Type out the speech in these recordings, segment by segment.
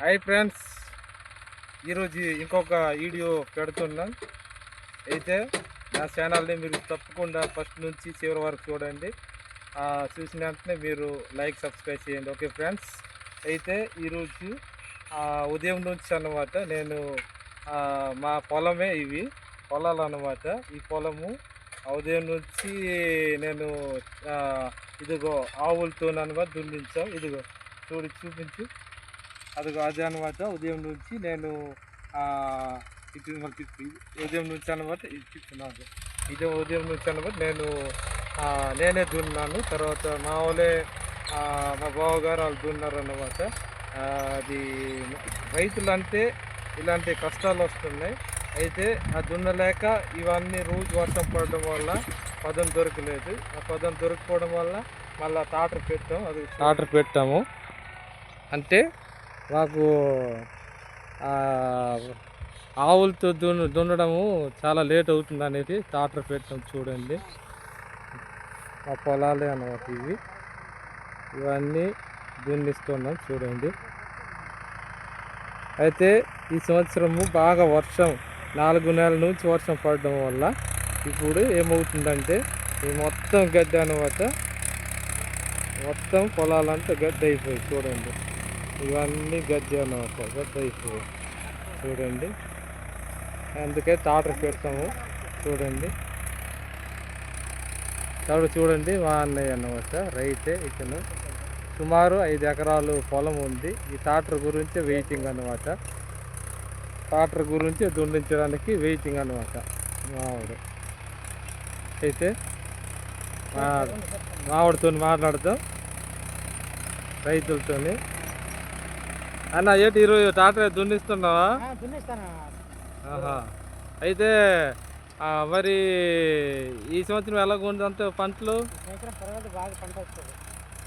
Hi friends. ఈరోజు ఇంకొక video పెడుతున్నాం. అయితే నా ఛానల్ని మీరు తప్పకుండా ఫస్ట్ నుంచి చివరి వరకు చూడండి. చూసిన వెంటనే మీరు లైక్ సబ్స్క్రైబ్ చేయండి. Okay friends. అయితే ఈరోజు ఉదయం నుంచి అన్నమాట నేను మా పొలమే ఇవి పొలాలు అన్నమాట. ఈ పొలము ఉదయం నుంచి నేను ఇదిగో ఆవులతో అనమాట దున్నించాం. ఇదిగో చూడు చూపించు. అది అదే అనమాట ఉదయం నుంచి నేను ఇది ఉదయం నుంచి అనమాట ఇది ఇదే ఉదయం నుంచి అనమాట నేను నేనే దున్నాను. తర్వాత మా వాళ్ళే మా బావగారు వాళ్ళు దున్నారు అన్నమాట. అది రైతులు అంటే ఇలాంటి కష్టాలు వస్తున్నాయి. అయితే ఆ దున్నలేక ఇవన్నీ రోజు వర్షం పడడం వల్ల పదం దొరకలేదు. ఆ పదం దొరకపోవడం వల్ల మళ్ళీ టాటర్ పెట్టాము అది టాటర్ పెట్టాము. అంటే మాకు ఆవులతో దున్న దున్నడము చాలా లేట్ అవుతుంది అనేది టాటర్ పెట్టడం చూడండి. మా పొలాలే అన్నమాట ఇవి. ఇవన్నీ దున్నిస్తున్నాం చూడండి. అయితే ఈ సంవత్సరము బాగా వర్షం నాలుగు నెలల నుంచి వర్షం పడడం వల్ల ఇప్పుడు ఏమవుతుందంటే ఈ మొత్తం గడ్డి అనమాట మొత్తం పొలాలంతా గడ్డి అయిపోయి చూడండి. ఇవన్నీ గజ్జి అన్నమాట. గడ్డి ఇప్పుడు చూడండి. అందుకే టాటర్ పెడతాము. చూడండి. కాబట్టి చూడండి మా అన్నయ్య అన్నమాట. రైతే ఇతను సుమారు ఐదు ఎకరాలు పొలం ఉంది. ఈ టాటర్ గురించి వెయిటింగ్ అన్నమాట. టాటర్ గురించి దుండించడానికి వెయిటింగ్ అన్నమాట మావాడు అయితే మా మావాడితో మాట్లాడతాం రైతులతోని. అన్న ఏంటి ఈరోజు టాటర్ దున్నిస్తున్నావా. అయితే మరి ఈ సంవత్సరం ఎలాగుంది అంత పంటలు.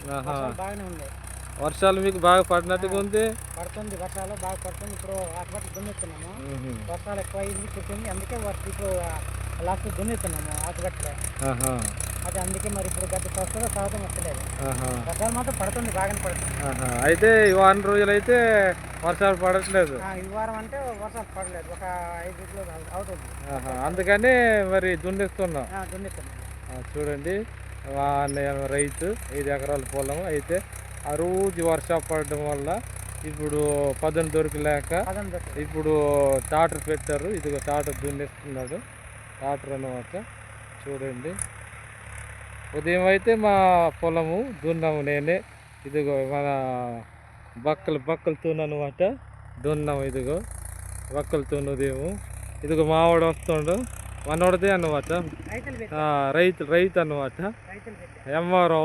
వర్షాలు బాగానే ఉంది వర్షాలు మీకు బాగా పడినట్టుగా ఉంది? పడుతుంది వర్షాలు బాగా పడుతుంది. ఇప్పుడు ఆకుపట్ల దున్నిస్తున్నాము. వర్షాలు ఎక్కువ అయింది పుట్టింది అందుకే ఇప్పుడు లాస్ట్ దున్నిస్తున్నాము ఆహా. అది అందుకే మరి ఇప్పుడు గడ్డి వస్తుందో సాగుతం వస్తలేదు. వర్షాలు మాత్రం పడుతుంది బాగానే పడుతుంది. అయితే ఈ వారం రోజులు అయితే వర్షాలు పడట్లేదు. ఈ వారం అంటే వర్షాలు పడలేదు ఒక ఐదు రోజులు అవుతుంది. అందుకని మరి దున్నిస్తున్నాం. ఆ, చూడండి రైతు ఐదు ఎకరాల పొలం అయితే ఆ రోజు వర్షాలు పడడం వల్ల ఇప్పుడు పదం దొరకలేక ఇప్పుడు టాటర్ పెట్టారు ఇదిగో టాటర్ దున్నేస్తున్నాడు. టాటర్ అన్నమాట. చూడండి. ఉదయం అయితే మా పొలము దున్నాము నేనే. ఇదిగో మన బక్కలు బక్కలతో అనమాట దున్నాము ఇదిగో బక్కలతో ఉదయం ఇదిగో మావాడు వస్తుండు. మనోడిదే అన్నమాట. రైతు రైతు అన్నమాట. ఎంఆర్ఓ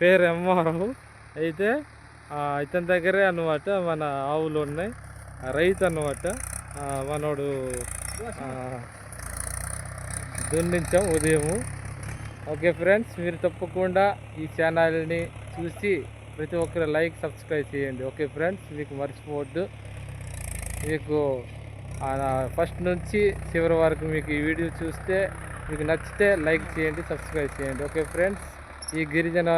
పేరు ఎంఆర్ఓ. అయితే ఇతని దగ్గరే అన్నమాట మన ఆవులు ఉన్నాయి. రైతు అన్నమాట. మనోడు దున్నించాం ఉదయము. ఓకే ఫ్రెండ్స్ మీరు తప్పకుండా ఈ ఛానల్ని చూసి ప్రతి ఒక్కరు లైక్ సబ్స్క్రైబ్ చేయండి. ఓకే ఫ్రెండ్స్ మీకు మర్చిపోవద్దు. మీకు ఫస్ట్ నుంచి చివరి వరకు మీకు ఈ వీడియో చూస్తే మీకు నచ్చితే లైక్ చేయండి సబ్స్క్రైబ్ చేయండి. ఓకే ఫ్రెండ్స్ ఈ గిరిజన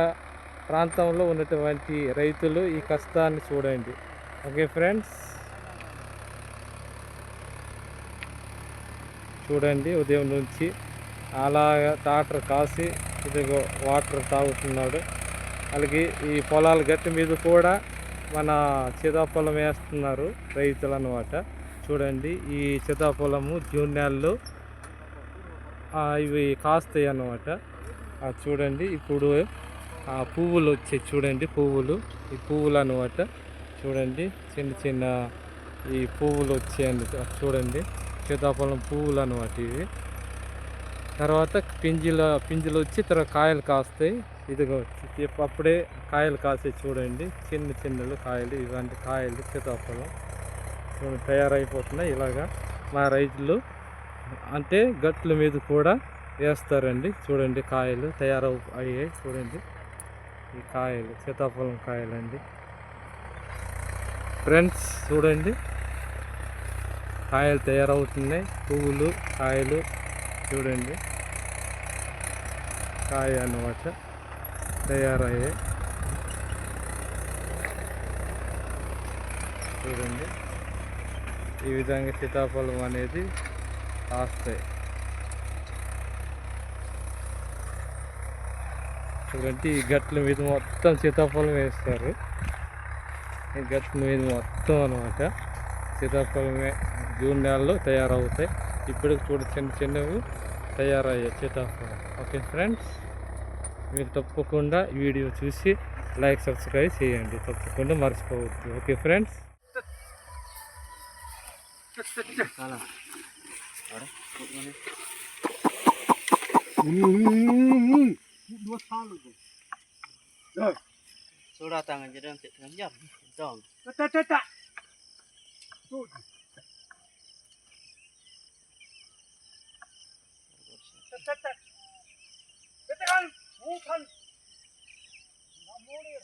ప్రాంతంలో ఉన్నటువంటి రైతులు ఈ కష్టాన్ని చూడండి. ఓకే ఫ్రెండ్స్ చూడండి ఉదయం నుంచి అలాగా టాటర్ కాసి ఇదిగో వాటర్ తాగుతున్నాడు. అలాగే ఈ పొలాల గట్టి మీద కూడా మన సీతాఫలం వేస్తున్నారు రైతులు అన్నమాట చూడండి ఈ సీతాఫలము జూన్ నెలలో ఇవి కాస్తాయి అన్నమాట. చూడండి ఇప్పుడు ఆ పువ్వులు వచ్చాయి చూడండి పువ్వులు. ఈ పువ్వులు అన్నమాట. చూడండి చిన్న చిన్న ఈ పువ్వులు వచ్చాయండి చూడండి సీతాఫలం పువ్వులు అన్నమాట ఇవి. తర్వాత పింజిలో పింజులు వచ్చి తర్వాత కాయలు కాస్తాయి. ఇదిగో ఇప్పు- అప్పుడే కాయలు కాస్తాయి చూడండి. చిన్న చిన్నలు కాయలు ఇలాంటి కాయలు సీతాఫలం. చూడండి తయారైపోతున్నాయి ఇలాగా. మా రైతులు అంటే గట్ల మీద కూడా వేస్తారండి. చూడండి కాయలు తయారవు అయ్యాయి చూడండి. ఈ కాయలు సీతాఫలం కాయలండి. ఫ్రెండ్స్ చూడండి. కాయలు తయారవుతున్నాయి. పువ్వులు కాయలు. చూడండి. కాయ అన్నమాట తయారయ్యాయి చూడండి. ఈ విధంగా సీతాఫలం అనేది కాస్తాయి. చూడండి ఈ గట్ల మీద మొత్తం సీతాఫలం వేస్తారు. ఈ గట్ల మీద మొత్తం అనమాట సీతాఫలమే జూన్ నెలలో తయారవుతాయి. ఇప్పుడు చూడ చిన్న చిన్నవి తయారయ్యాయి సీతాఫలం ఓకే ఫ్రెండ్స్ మీరు తప్పకుండా వీడియో చూసి లైక్ సబ్స్క్రైబ్ చేయండి. తప్పకుండా మర్చిపోవద్దు. Okay friends? 됐다. 그때가 우판 나무를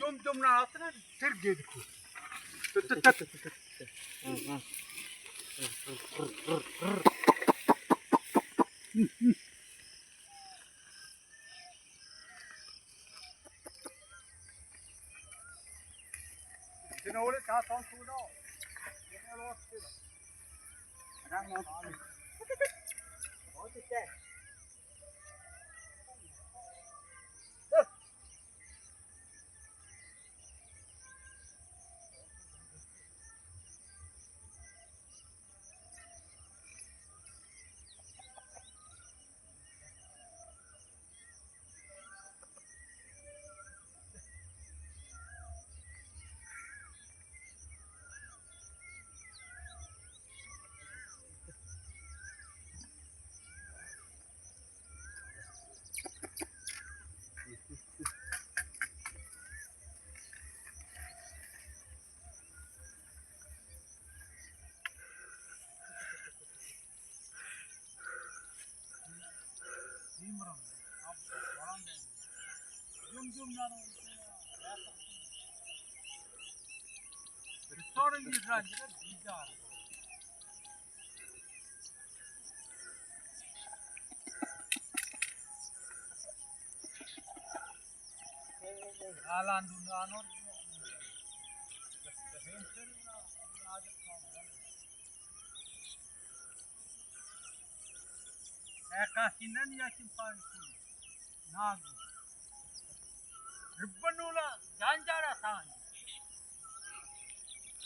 Dumdumun altına tır dedik. Tır tır tır tır. Sen öyle çağ son suda. Yine lost. Adam mı? sonra yüzrancıda bizi aradı. Alan dünyanın Erkasinden yakin parmışsın. Nazlı. Rıbbanula cancara sanki.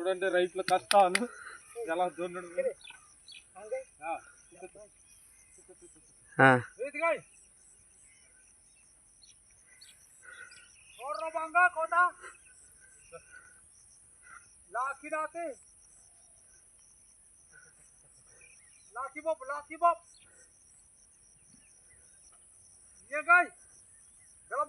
చూడండి రైతుల కష్టాలు ఎలా దున్నడం Ah. Itigay. Oro bangga kota. Laki dati. Laki bob, laki bob. Iya guys. Dalam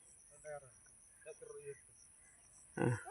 Uh.